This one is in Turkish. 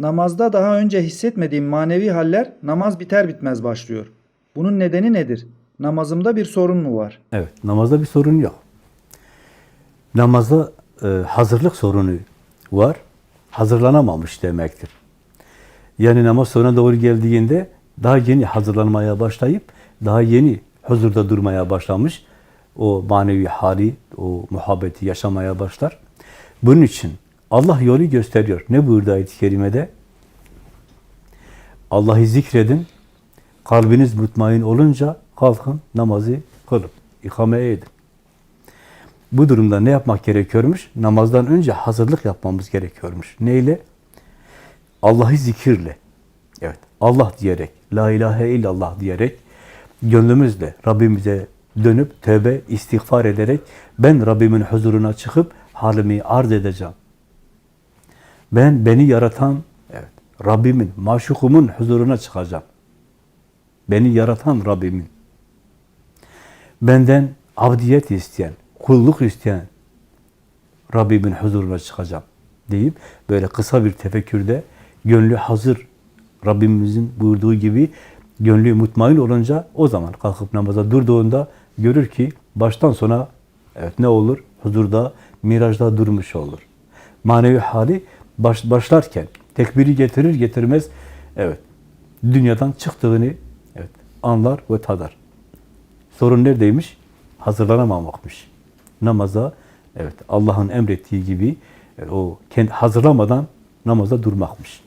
Namazda daha önce hissetmediğim manevi haller namaz biter bitmez başlıyor. Bunun nedeni nedir? Namazımda bir sorun mu var? Evet, namazda bir sorun yok. Namazda e, hazırlık sorunu var. Hazırlanamamış demektir. Yani namaz sonuna doğru geldiğinde daha yeni hazırlanmaya başlayıp daha yeni huzurda durmaya başlamış. O manevi hali, o muhabbeti yaşamaya başlar. Bunun için Allah yolu gösteriyor. Ne buyurdu ayet-i kerimede? Allah'ı zikredin, kalbiniz mutmain olunca kalkın namazı kılın, ikame edin. Bu durumda ne yapmak gerekiyormuş? Namazdan önce hazırlık yapmamız gerekiyormuş. Neyle? Allah'ı zikirle. Evet, Allah diyerek, la ilahe illallah diyerek, gönlümüzle Rabbimize dönüp tövbe, istiğfar ederek ben Rabbimin huzuruna çıkıp halimi arz edeceğim. Ben beni yaratan, evet, Rabbimin, maşukumun huzuruna çıkacağım. Beni yaratan Rabbimin. Benden abdiyet isteyen, kulluk isteyen Rabbimin huzuruna çıkacağım deyip böyle kısa bir tefekkürde gönlü hazır Rabbimizin buyurduğu gibi gönlü mutmain olunca o zaman kalkıp namaza durduğunda görür ki baştan sona evet ne olur? Huzurda, mirajda durmuş olur. Manevi hali baş, başlarken tekbiri getirir getirmez evet dünyadan çıktığını evet anlar ve tadar. Sorun neredeymiş? Hazırlanamamakmış. Namaza evet Allah'ın emrettiği gibi o kendi hazırlamadan namaza durmakmış.